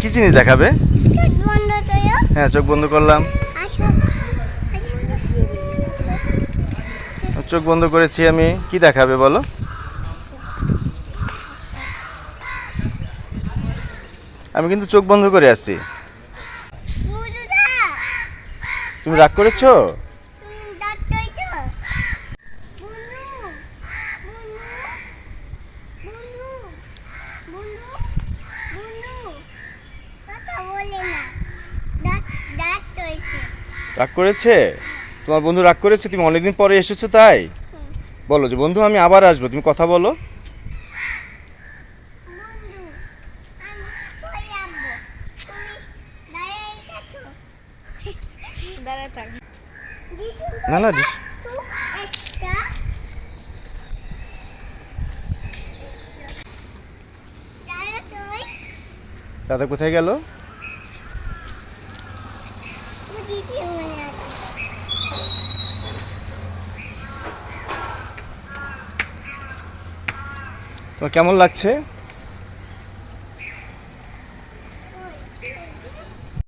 কি জিনিস দেখাবে? হ্যাঁ চোখ বন্ধ করলাম। চোখ বন্ধ করেছি আমি। কি দেখাবে বলো? আমি কিন্তু চোখ বন্ধ করে বুঝুদা তুমি রাগ করেছ? রাগ করেছে? তোমার বন্ধু রাগ করেছে? তুমি অনেকদিন পরে এসেছ তাই? বলো যে বন্ধু আমি আবার আসব। তুমি কথা বলো। না না দাদা কোথায় গেল? তোমার কেমন লাগছে?